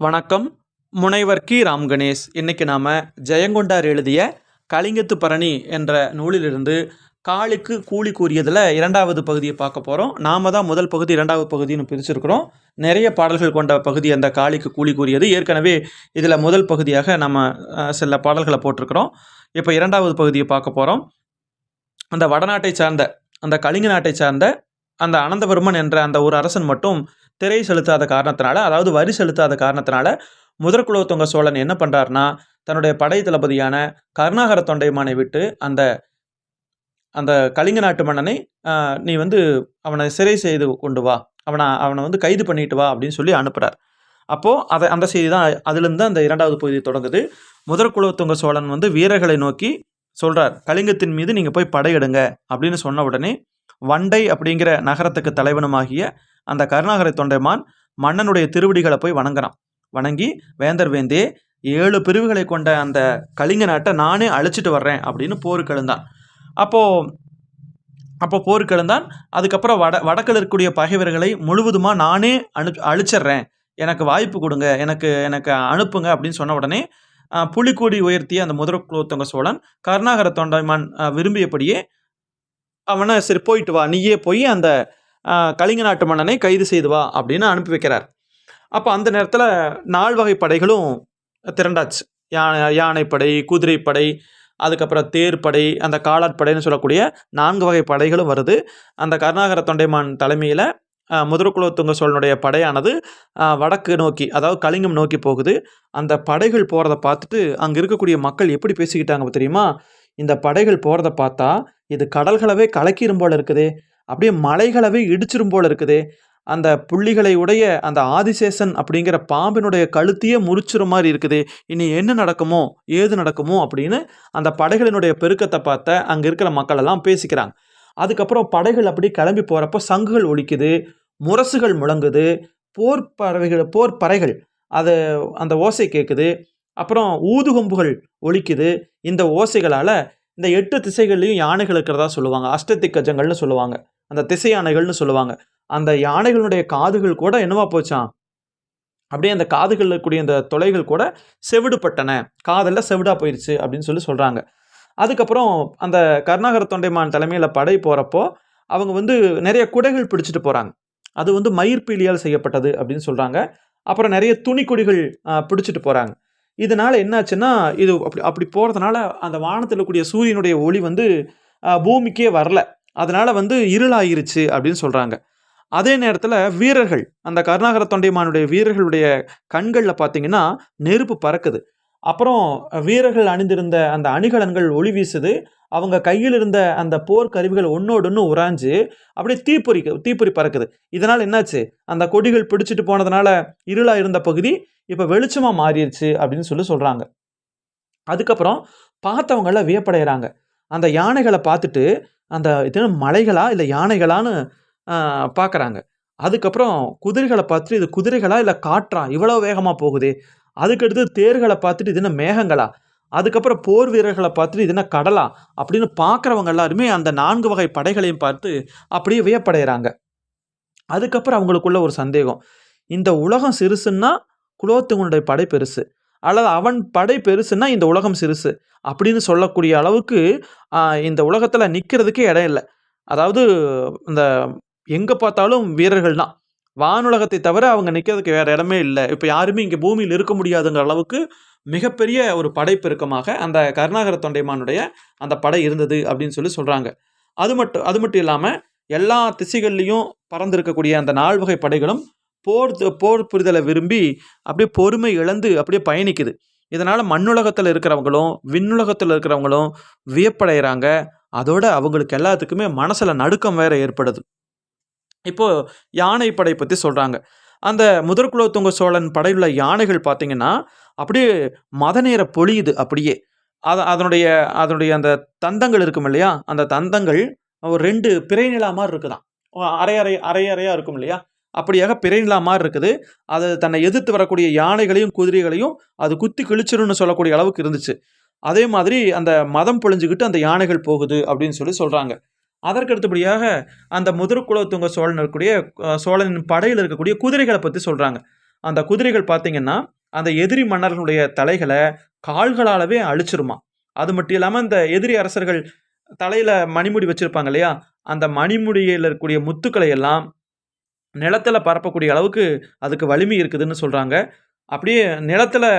வணக்கம். முனைவர் கி. ராம் கணேஷ். இன்னைக்கு நாம் ஜெயங்கொண்டார் எழுதிய கலிங்கத்து பரணி என்ற நூலிலிருந்து காலுக்கு கூலி கூறியதில் இரண்டாவது பகுதியை பார்க்க போகிறோம் நாம தான் முதல் பகுதி இரண்டாவது பகுதின்னு பிரிச்சிருக்கிறோம். நிறைய பாடல்கள் கொண்ட பகுதி அந்த காளிக்கு கூலி கூறியது. ஏற்கனவே இதில் முதல் பகுதியாக நம்ம சில பாடல்களை போட்டிருக்கிறோம். இப்போ இரண்டாவது பகுதியை பார்க்க போகிறோம் அந்த வடநாட்டை சார்ந்த அந்த கலிங்க நாட்டை சார்ந்த அந்த அனந்தவர்மன் என்ற அந்த ஒரு அரசன் மட்டும் திரை செலுத்தாத காரணத்தினால அதாவது வரி செலுத்தாத காரணத்தினால முதற்குலோத்துங்க சோழன் என்ன பண்றாருன்னா தன்னுடைய படை தளபதியான கருணாகர தொண்டைமானை விட்டு அந்த அந்த கலிங்க நாட்டு மன்னனை நீ வந்து அவனை சிறை செய்து கொண்டு வா. அவனை அவனை வந்து கைது பண்ணிட்டு வா அப்படின்னு சொல்லி அனுப்புறார். அப்போது அதை அந்த செய்தி தான் அதுலேருந்து அந்த இரண்டாவது பகுதி தொடங்குது. முதற்குலோத்துங்க சோழன் வந்து வீரர்களை நோக்கி சொல்றார் கலிங்கத்தின் மீது நீங்கள் போய் படையெடுங்க அப்படின்னு சொன்ன உடனே வண்டை அப்படிங்கிற நகரத்துக்கு தலைவனுமாகிய அந்த கருணாகர தொண்டைமான் மன்னனுடைய திருவடிகளை போய் வணங்குறான். வணங்கி வேந்தர் வேந்தே ஏழு பிரிவுகளை கொண்ட அந்த கலிங்க நாட்டை நானே அழிச்சிட்டு வர்றேன் அப்படின்னு போருக்கு எழுந்தான் அப்போது அப்போ போருக்கு எழுந்தான் அதுக்கப்புறம் வட வடக்கில் இருக்கக்கூடிய பகைவர்களை முழுவதுமாக நானே அனு அழிச்சிட்றேன் எனக்கு வாய்ப்பு கொடுங்க எனக்கு எனக்கு அனுப்புங்க அப்படின்னு சொன்ன உடனே புலிக்கொடி உயர்த்திய அந்த முதற்குலோத்தங்க சோழன் கருணாகர தொண்டைமான் விரும்பியபடியே அவனை சரி போயிட்டு வா நீயே போய் அந்த கலிங்க நாட்டு மன்னனை கைது செய்து வா அப்படின்னு அனுப்பி வைக்கிறார். அப்போ அந்த நேரத்தில் நால் வகை படைகளும் திரண்டாச்சு. யானை யானைப்படை குதிரைப்படை அதுக்கப்புறம் தேர்ப்படை அந்த காலாட்படைன்னு சொல்லக்கூடிய நான்கு வகை படைகளும் வருது. அந்த கருணாகர தொண்டைமான் தலைமையில் முதற்குலோத்துங்க சோழனுடைய படையானது வடக்கு நோக்கி அதாவது கலிங்கம் நோக்கி போகுது. அந்த படைகள் போகிறத பார்த்துட்டு அங்கே இருக்கக்கூடிய மக்கள் எப்படி பேசிக்கிட்டாங்க தெரியுமா? இந்த படைகள் போகிறத பார்த்தா இது கடல்களவே கலக்கிரும் போல இருக்குதே. அப்படியே மலைகளவே இடிச்சிரும் போல இருக்குதே. அந்த புள்ளிகளை உடைய அந்த ஆதிசேஷன் அப்படிங்கிற பாம்பினுடைய கழுத்தையே முறிச்சிற மாதிரி இருக்குது. இனி என்ன நடக்குமோ ஏது நடக்குமோ அப்படின்னு அந்த படைகளினுடைய பெருக்கத்தை பார்த்த அங்கே இருக்கிற மக்கள் எல்லாம் பேசிக்கிறாங்க. அதுக்கப்புறம் படைகள் அப்படி கிளம்பி போகிறப்போ சங்குகள் ஒழிக்குது முரசுகள் முழங்குது போர் பறவைகள் போர் பறைகள் அது அந்த ஓசை கேட்குது அப்புறம் ஊதுகொம்புகள் ஒழிக்குது இந்த ஓசைகளால் இந்த எட்டு திசைகள்லையும் யானைகள் இருக்கிறதா சொல்லுவாங்க. அஷ்டதிக்கஜங்கள்னு சொல்லுவாங்க. அந்த திசை யானைகள்னு சொல்லுவாங்க. அந்த யானைகளுடைய காதுகள் கூட என்னவா போச்சாம் அப்படியே அந்த காதுகளில் இருக்கக்கூடிய இந்த தொலைகள் கூட செவிடுபட்டன. காதெல்லாம் செவிடாக போயிடுச்சு அப்படின்னு சொல்லி சொல்கிறாங்க அதுக்கப்புறம் அந்த கருணாகர தொண்டைமான் தலைமையில் படை போகிறப்போ அவங்க வந்து நிறைய குடைகள் பிடிச்சிட்டு போகிறாங்க அது வந்து மயிர்பீலியால் செய்யப்பட்டது அப்படின்னு சொல்கிறாங்க அப்புறம் நிறைய துணிக்கொடிகள் ஆஹ், பிடிச்சிட்டு போகிறாங்க இதனால் என்னாச்சுன்னா இது அப்படி அப்படி போகிறதுனால அந்த வானத்தில் இருக்கக்கூடிய சூரியனுடைய ஒளி வந்து பூமிக்கே வரல. அதனால் வந்து இருளாயிருச்சு அப்படின்னு சொல்கிறாங்க அதே நேரத்தில் வீரர்கள் அந்த கருணாகர தொண்டைமானுடைய வீரர்களுடைய கண்களில் பார்த்தீங்கன்னா நெருப்பு பறக்குது. அப்புறம் வீரர்கள் அணிந்திருந்த அந்த அணிகலன்கள் ஒளி வீசுது. அவங்க கையில் இருந்த அந்த போர் கருவிகள் ஒன்னோடுன்னு உராஞ்சு அப்படியே தீப்பொறி தீப்பொறி பறக்குது. இதனால் என்னாச்சு? அந்த கொடிகள் பிடிச்சிட்டு போனதுனால இருளாக இருந்த பகுதி இப்போ வெளிச்சமாக மாறிடுச்சு அப்படின்னு சொல்லி சொல்கிறாங்க அதுக்கப்புறம் பார்த்தவங்களாம் வியப்படைகிறாங்க அந்த யானைகளை பார்த்துட்டு அந்த இது மலைகளா இல்லை யானைகளான்னு பார்க்குறாங்க. அதுக்கப்புறம் குதிரைகளை பார்த்துட்டு இது குதிரைகளா இல்லை காற்றா? இவ்வளோ வேகமாக போகுது. அதுக்கடுத்து தேர்களை பார்த்துட்டு இது என்ன மேகங்களா? அதுக்கப்புறம் போர் வீரர்களை பார்த்துட்டு இது என்ன கடலா? அப்படின்னு பார்க்குறவங்க எல்லாருமே அந்த நான்கு வகை படைகளையும் பார்த்து அப்படியே வியப்படைகிறாங்க அதுக்கப்புறம் அவங்களுக்குள்ள ஒரு சந்தேகம். இந்த உலகம் சிறுசுன்னா குலோத்துங்களுடைய படை பெருசு. அல்லது அவன் படை பெருசுன்னா இந்த உலகம் சிறுசு அப்படின்னு சொல்லக்கூடிய அளவுக்கு இந்த உலகத்தில் நிற்கிறதுக்கே இடம் இல்லை. அதாவது இந்த எங்கே பார்த்தாலும் வீரர்கள் தான் வானுலகத்தை தவிர அவங்க நிற்கிறதுக்கு வேற இடமே இல்லை. இப்போ யாருமே இங்கே பூமியில் இருக்க முடியாதுங்கிற அளவுக்கு மிகப்பெரிய ஒரு படைப்பெருக்கமாக அந்த கருணாகர தொண்டைமானுடைய அந்த படை இருந்தது அப்படின்னு சொல்லி சொல்கிறாங்க அது மட்டும் அது மட்டும் இல்லாமல் எல்லா திசைகள்லேயும் பறந்திருக்கக்கூடிய அந்த நால்வகை படைகளும் போர் போர் புரிதலை விரும்பி அப்படியே பொறுமை இழந்து அப்படியே பயணிக்குது. இதனால் மண்ணுலகத்தில் இருக்கிறவங்களும் விண்ணுலகத்தில் இருக்கிறவங்களும் வியப்படைகிறாங்க அதோட அவங்களுக்கு எல்லாத்துக்குமே மனசில் நடுக்கம் வேறு ஏற்படுது. இப்போது யானை படை பற்றி சொல்கிறாங்க அந்த முதற்குலோத்துங்க சோழன் படையுள்ள யானைகள் பார்த்தீங்கன்னா அப்படியே மத நேர பொழியுது அப்படியே. அது அதனுடைய அதனுடைய அந்த தந்தங்கள் இருக்கும் இல்லையா? அந்த தந்தங்கள் ஒரு ரெண்டு பிறை நிலா மாதிரி இருக்குதான் அரை அரை அரை அறையாக இருக்கும் இல்லையா? அப்படியாக பிறைநிலா மாதிரி இருக்குது. அது தன்னை எதிர்த்து வரக்கூடிய யானைகளையும் குதிரைகளையும் அது குத்தி கிழிச்சிரும்னு சொல்லக்கூடிய அளவுக்கு இருந்துச்சு. அதே மாதிரி அந்த மதம் பொழிஞ்சுக்கிட்டு அந்த யானைகள் போகுது அப்படின்னு சொல்லி சொல்கிறாங்க அதற்கு அடுத்தபடியாக அந்த முதற்குலத்துங்க சோழன் இருக்கக்கூடிய சோழனின் படையில் இருக்கக்கூடிய குதிரைகளை பற்றி சொல்கிறாங்க அந்த குதிரைகள் பார்த்தீங்கன்னா அந்த எதிரி மன்னர்களுடைய தலைகளை கால்களாலவே அழிச்சிருமா. அது மட்டும் இல்லாமல் இந்த எதிரி அரசர்கள் தலையில் மணிமுடி வச்சுருப்பாங்க இல்லையா? அந்த மணிமுடியில் இருக்கக்கூடிய முத்துக்களை எல்லாம் நிலத்தில் பரப்பக்கூடிய அளவுக்கு அதுக்கு வலிமை இருக்குதுன்னு சொல்கிறாங்க அப்படியே நிலத்தில்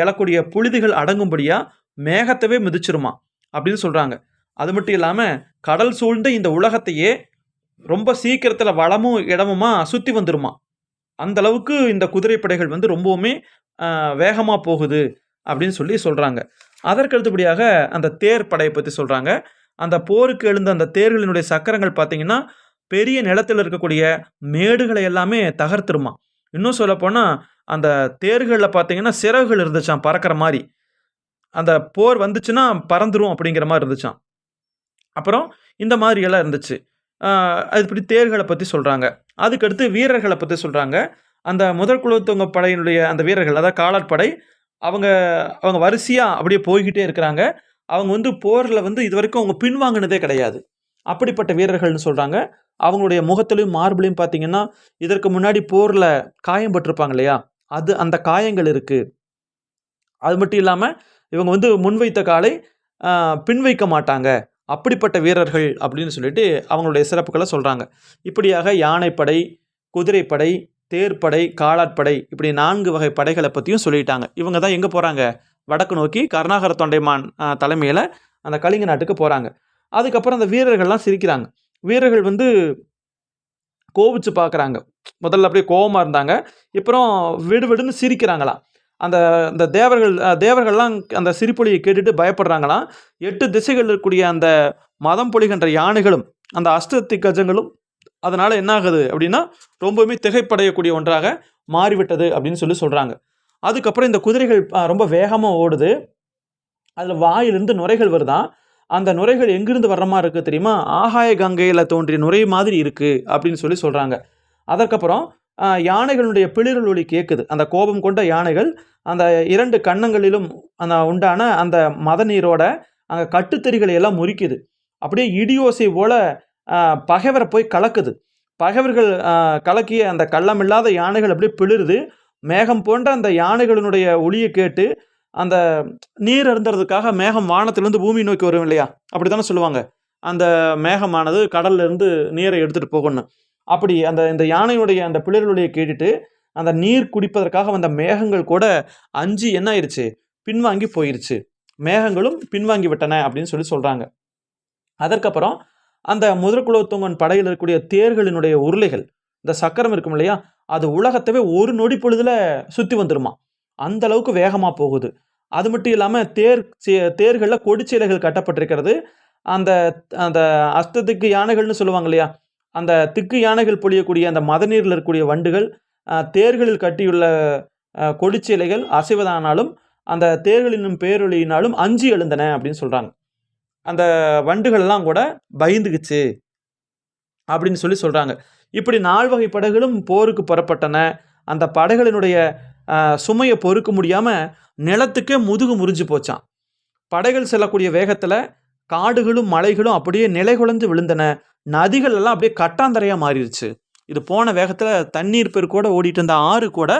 எழக்கூடிய புழுதிகள் அடங்கும்படியாக மேகத்தவே மிதிச்சிருமா அப்படின்னு சொல்கிறாங்க அது மட்டும் இல்லாமல் கடல் சூழ்ந்த இந்த உலகத்தையே ரொம்ப சீக்கிரத்தில் வளமும் இடமுமா சுற்றி வந்துருமா? அந்த அளவுக்கு இந்த குதிரைப்படைகள் வந்து ரொம்பவுமே வேகமாக போகுது அப்படின்னு சொல்லி சொல்கிறாங்க அதற்கு அடுத்தபடியாக அந்த தேர் படையை பற்றி சொல்கிறாங்க அந்த போருக்கு எழுந்த அந்த தேர்களினுடைய சக்கரங்கள் பார்த்தீங்கன்னா பெரிய நிலத்தில் இருக்கக்கூடிய மேடுகளை எல்லாமே தகர்த்துருமா? இன்னும் சொல்லப்போனால் அந்த தேர்களில் பார்த்தீங்கன்னா சிறகுகள் இருந்துச்சாம் பறக்கிற மாதிரி அந்த போர் வந்துச்சுன்னா பறந்துடும் அப்படிங்கிற மாதிரி இருந்துச்சாம். அப்புறம் இந்த மாதிரி எல்லாம் இருந்துச்சு அது இப்படி தேர்களை பற்றி சொல்கிறாங்க அதுக்கடுத்து வீரர்களை பற்றி சொல்கிறாங்க அந்த முதற் குழுத்தவங்க படையினுடைய அந்த வீரர்கள் அதாவது காலாட்படை அவங்க அவங்க வரிசையாக அப்படியே போய்கிட்டே இருக்கிறாங்க. அவங்க வந்து போரில் வந்து இது வரைக்கும் அவங்க பின்வாங்கினதே கிடையாது. அப்படிப்பட்ட வீரர்கள்னு சொல்கிறாங்க அவங்களுடைய முகத்திலையும் மார்பிளையும் பார்த்தீங்கன்னா இதற்கு முன்னாடி போரில் காயம் பட்டிருப்பாங்க இல்லையா? அது அந்த காயங்கள் இருக்குது அது மட்டும் இல்லாமல் இவங்க வந்து முன்வைத்த காலை பின் வைக்க மாட்டாங்க. அப்படிப்பட்ட வீரர்கள் அப்படின்னு சொல்லிட்டு அவங்களுடைய சிறப்புகளை சொல்கிறாங்க இப்படியாக யானைப்படை குதிரைப்படை தேர்ப்படை காலாட்படை இப்படி நான்கு வகை படைகளை பற்றியும் சொல்லிட்டாங்க. இவங்க தான் எங்கே போகிறாங்க வடக்கு நோக்கி கருணாகர தொண்டைமான் தலைமையில் அந்த கலிங்க நாட்டுக்கு போகிறாங்க அதுக்கப்புறம் அந்த வீரர்கள்லாம் சிரிக்கிறாங்க. வீரர்கள் வந்து கோவிச்சு பார்க்குறாங்க. முதல்ல அப்படியே கோபமாக இருந்தாங்க. இப்போ விடுவிடுன்னு சிரிக்கிறாங்களாம். அந்த அந்த தேவர்கள் தேவர்கள்லாம் அந்த சிரிப்பொலியை கேட்டுட்டு பயப்படுறாங்களாம். எட்டு திசைகள் இருக்கக்கூடிய அந்த மதம் பொழிகின்ற யானைகளும் அந்த அஷ்டத்தி கஜங்களும் அதனால் என்ன ஆகுது அப்படின்னா ரொம்பவுமே திகைப்படையக்கூடிய ஒன்றாக மாறிவிட்டது அப்படின்னு சொல்லி சொல்கிறாங்க அதுக்கப்புறம் இந்த குதிரைகள் ரொம்ப வேகமாக ஓடுது. அதில் வாயிலிருந்து நுரைகள் வருதான் அந்த நுரைகள் எங்கிருந்து வர்ற மாதிரி இருக்குது தெரியுமா? ஆகாய கங்கையில் தோன்றிய நுரை மாதிரி இருக்குது அப்படின்னு சொல்லி சொல்கிறாங்க அதற்கப்புறம் யானைகளுடைய பிளிரல் ஒளி கேட்குது அந்த கோபம் கொண்ட யானைகள் அந்த இரண்டு கன்னங்களிலும் அந்த உண்டான அந்த மத நீரோட அங்கே கட்டுத்தறிகளை எல்லாம் முறிக்குது. அப்படியே இடியோசை போல பகைவரை போய் கலக்குது. பகைவர்கள் கலக்கிய அந்த கள்ளமில்லாத யானைகள் அப்படியே பிளிருது. மேகம் போன்ற அந்த யானைகளினுடைய ஒளியை கேட்டு அந்த நீர் அருந்துறதுக்காக மேகம் வானத்திலேருந்து பூமி நோக்கி வரும் இல்லையா? அப்படி தானே சொல்லுவாங்க. அந்த மேகமானது கடல்லேருந்து நீரை எடுத்துகிட்டு போகணும் அப்படி அந்த இந்த யானையுடைய அந்த பிளர்களுடைய கேட்டுட்டு அந்த நீர் குடிப்பதற்காக வந்த மேகங்கள் கூட அஞ்சு என்ன ஆயிடுச்சு பின்வாங்கி போயிருச்சு. மேகங்களும் பின்வாங்கி விட்டன அப்படின்னு சொல்லி சொல்கிறாங்க அதற்கப்புறம் அந்த முதற்குலோத்துங்கன் படையில் இருக்கக்கூடிய தேர்களினுடைய உருளைகள் இந்த சக்கரம் இருக்கும் இல்லையா? அது உலகத்தவே ஒரு நொடி பொழுதுல சுற்றி வந்துருமா? அந்த அளவுக்கு வேகமாக போகுது. அது மட்டும் இல்லாமல் தேர் தேர்களில் கொடிச்சீலைகள் கட்டப்பட்டிருக்கிறது. அந்த அந்த அஸ்தத்துக்கு யானைகள்னு சொல்லுவாங்க இல்லையா? அந்த திக்கு யானைகள் பொழியக்கூடிய அந்த மதநீரில் இருக்கக்கூடிய வண்டுகள் தேர்களில் கட்டியுள்ள கொடிச்சிலைகள் அசைவதானாலும் அந்த தேர்களினும் பேரொழியினாலும் அஞ்சு எழுந்தன அப்படின்னு சொல்கிறாங்க அந்த வண்டுகள்லாம் கூட பயந்துக்குச்சு அப்படின்னு சொல்லி சொல்கிறாங்க இப்படி நால்வகை படகுகளும் போருக்கு புறப்பட்டன. அந்த படைகளினுடைய சுமையை பொறுக்க முடியாமல் நிலத்துக்கே முதுகு முறிஞ்சு போச்சான் படைகள் செல்லக்கூடிய வேகத்தில் காடுகளும் மலைகளும் அப்படியே நிலை குலைந்து விழுந்தன. நதிகள் எல்லாம் அப்படியே கட்டாந்தரையாக மாறிடுச்சு இது போன வேகத்தில் தண்ணீர் பெருக்கோட ஓடிட்டு இருந்த ஆறு கூட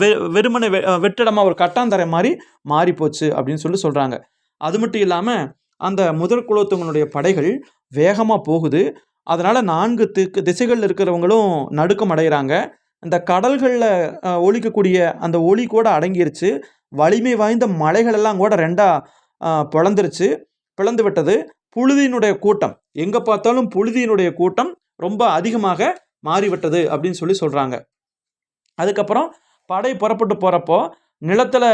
வெ வெறுமனை வெ வெற்றிடமாக ஒரு கட்டாந்தரை மாதிரி மாறி போச்சு அப்படின்னு சொல்லி சொல்கிறாங்க அது மட்டும் இல்லாமல் அந்த முதல் குலோத்துவங்களுடைய படைகள் வேகமாக போகுது. அதனால் நான்கு திக்கு திசைகளில் இருக்கிறவங்களும் நடுக்கம் அடைகிறாங்க இந்த கடல்களில் ஒழிக்கக்கூடிய அந்த ஒளி கூட அடங்கிருச்சு. வலிமை வாய்ந்த மலைகளெல்லாம் கூட ரெண்டாக பிளந்துருச்சு. பிளந்து விட்டது. புழுதியினுடைய கூட்டம். எங்கே பார்த்தாலும் புழுதியினுடைய கூட்டம் ரொம்ப அதிகமாக மாறிவிட்டது அப்படின்னு சொல்லி சொல்கிறாங்க அதுக்கப்புறம் படை புறப்பட்டு போகிறப்போ நிலத்தில்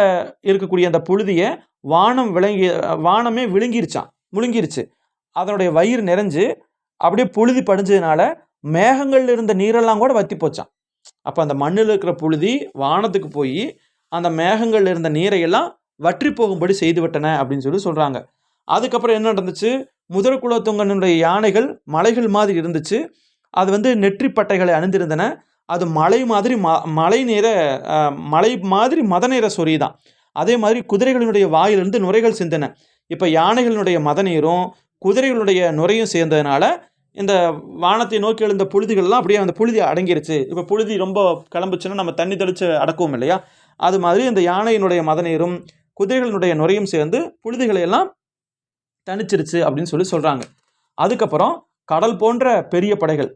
இருக்கக்கூடிய அந்த புழுதியை வானம் விளங்கி வானமே விழுங்கிருச்சான் முழுங்கிருச்சு. அதனுடைய வயிறு நிறைஞ்சு அப்படியே புழுதி படிஞ்சதுனால மேகங்கள்ல இருந்த நீரெல்லாம் கூட வத்தி போச்சான் அப்போ அந்த மண்ணில் இருக்கிற புழுதி வானத்துக்கு போய் அந்த மேகங்கள்ல இருந்த நீரையெல்லாம் வற்றி போகும்படி செய்து விட்டன அப்படின்னு சொல்லி சொல்கிறாங்க அதுக்கப்புறம் என்ன நடந்துச்சு? முதல் குலத்துங்கனுடைய யானைகள் மலைகள் மாதிரி இருந்துச்சு. அது வந்து நெற்றி பட்டைகளை அணிந்திருந்தன. அது மலை மாதிரி ம மலை நேர மலை மாதிரி மத நேர சொறி தான். அதே மாதிரி குதிரைகளினுடைய வாயிலிருந்து நுரைகள் சிந்தன. இப்போ யானைகளினுடைய மத நீரும் குதிரைகளுடைய நுரையும் சேர்ந்ததுனால இந்த வானத்தை நோக்கி எழுந்த புழுதிகள்லாம் அப்படியே அந்த புழுதி அடங்கிருச்சு. இப்போ புழுதி ரொம்ப கிளம்புச்சுன்னா நம்ம தண்ணி தெளித்து அடக்குவோம் இல்லையா? அது மாதிரி இந்த யானையினுடைய மதநீரும் குதிரைகளினுடைய நுரையும் சேர்ந்து புழுதிகளை எல்லாம் தணிச்சிருச்சு அப்படின்னு சொல்லி சொல்கிறாங்க அதுக்கப்புறம் கடல் போன்ற பெரிய படைகள்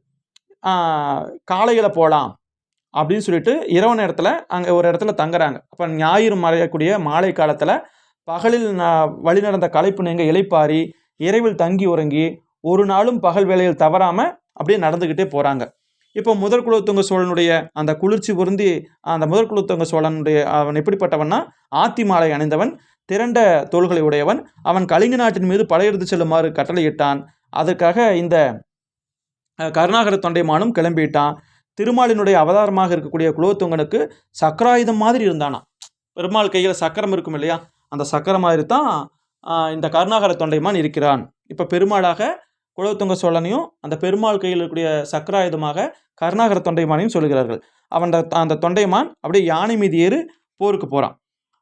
காலையில் போகலாம் அப்படின்னு சொல்லிட்டு இரவு நேரத்தில் அங்கே ஒரு இடத்துல தங்குறாங்க. அப்போ ஞாயிறு மறையக்கூடிய மாலை காலத்தில் பகலில் ந- வழி நடந்த களைப்பு நீங்க இலைப்பாரி இரவில் தங்கி உறங்கி ஒரு நாளும் பகல் வேலையில் தவறாமல் அப்படியே நடந்துக்கிட்டே போகிறாங்க இப்போ முதற் குலத்துங்க சோழனுடைய அந்த குளிர்ச்சி பொருந்தி அந்த முதற் குலோத்துங்க சோழனுடைய அவன் எப்படிப்பட்டவன்னா ஆத்தி மாலை அணிந்தவன் திரண்ட தோள்களை உடையவன். அவன் கலிங்க நாட்டின் மீது படையெடுத்து செல்லுமாறு கட்டளையிட்டான். அதற்காக இந்த கருணாகர தொண்டைமானும் கிளம்பிட்டான். திருமாலினுடைய அவதாரமாக இருக்கக்கூடிய குலோத்துங்கனுக்கு சக்கராயுதம் மாதிரி இருந்தானா? பெருமாள் கையில் சக்கரம் இருக்கும் இல்லையா? அந்த சக்கரம் மாதிரி தான் இந்த கருணாகர தொண்டைமான் இருக்கிறான். இப்போ பெருமாளாக குலோத்துங்க சோழனையும் அந்த பெருமாள் கையில் இருக்கக்கூடிய சக்கராயுதமாக கருணாகர தொண்டைமானையும் சொல்கிறார்கள் அவன் அந்த- அந்த தொண்டைமான் அப்படியே யானை மீது ஏறு போருக்கு போகிறான்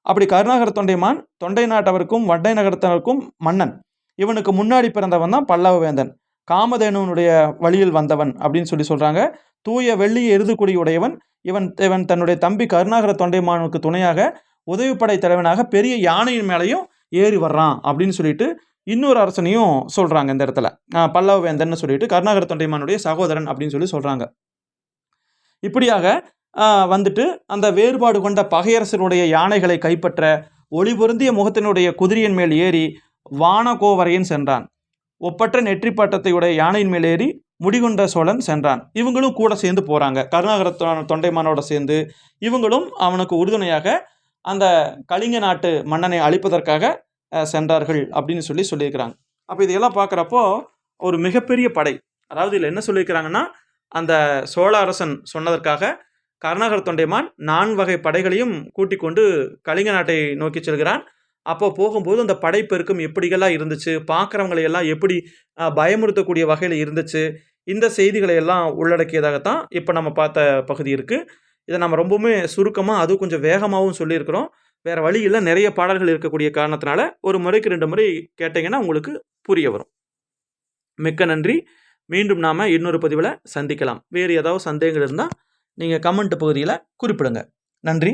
அப்படி கருணாகர தொண்டைமான் தொண்டை நாட்டவருக்கும் வண்டை நகரத்தனருக்கும் மன்னன். இவனுக்கு முன்னாடி பிறந்தவன் தான் பல்லவ வேந்தன் காமதேனுவனுடைய வழியில் வந்தவன் அப்படின்னு சொல்லி சொல்கிறாங்க தூய வெள்ளி எருதுக்குடி உடையவன். இவன் இவன் தன்னுடைய தம்பி கருணாகர தொண்டைமானுக்கு துணையாக உதவிப்படை தலைவனாக பெரிய யானையின் மேலேயும் ஏறி வர்றான் அப்படின்னு சொல்லிட்டு இன்னொரு அரசனையும் சொல்கிறாங்க இந்த இடத்துல. பல்லவ வேந்தன்னு சொல்லிட்டு கருணாகர தொண்டைமானுடைய சகோதரன் அப்படின்னு சொல்லி சொல்கிறாங்க இப்படியாக வந்துட்டு அந்த வேறுபாடு கொண்ட பகையரசருடைய யானைகளை கைப்பற்ற ஒளி பொருந்திய முகத்தினுடைய குதிரையின் மேல் ஏறி வானகோவரையன் சென்றான். ஒப்பற்ற நெற்றி பட்டத்தையுடைய யானையின் மேல் ஏறி முடிகுண்ட சோழன் சென்றான். இவங்களும் கூட சேர்ந்து போகிறாங்க கருணாகர தொ- தொண்டைமானோட சேர்ந்து இவங்களும் அவனுக்கு உறுதுணையாக அந்த கலிங்க நாட்டு மன்னனை அழிப்பதற்காக சென்றார்கள் அப்படின்னு சொல்லி சொல்லியிருக்கிறாங்க. அப்போ இதையெல்லாம் பார்க்குறப்போ ஒரு மிகப்பெரிய படை. அதாவது இதில் என்ன சொல்லியிருக்கிறாங்கன்னா அந்த சோழ அரசன் சொன்னதற்காக கருணாகர் தொண்டைமான் நான்கு வகை படைகளையும் கூட்டிக் கொண்டு கலிங்க நாட்டை நோக்கி செல்கிறான். அப்போ போகும்போது அந்த படைப்பெருக்கம் எப்படிகளாக இருந்துச்சு? பார்க்குறவங்களை எல்லாம் எப்படி பயமுறுத்தக்கூடிய வகையில் இருந்துச்சு? இந்த செய்திகளை எல்லாம் உள்ளடக்கியதாகத்தான் இப்போ நம்ம பார்த்த பகுதி இருக்குது இதை நம்ம ரொம்பவுமே சுருக்கமாக அதுவும் கொஞ்சம் வேகமாகவும் சொல்லியிருக்கிறோம். வேறு வழியில் நிறைய பாடல்கள் இருக்கக்கூடிய காரணத்தினால ஒரு முறைக்கு ரெண்டு முறை கேட்டிங்கன்னா உங்களுக்கு புரிய வரும். மிக்க நன்றி. மீண்டும் நாம் இன்னொரு பதிவில் சந்திக்கலாம். வேறு ஏதாவது சந்தேகங்கள் இருந்தால் நீங்கள் கமெண்ட் பகுதியில் குறிப்பிடுங்க. நன்றி.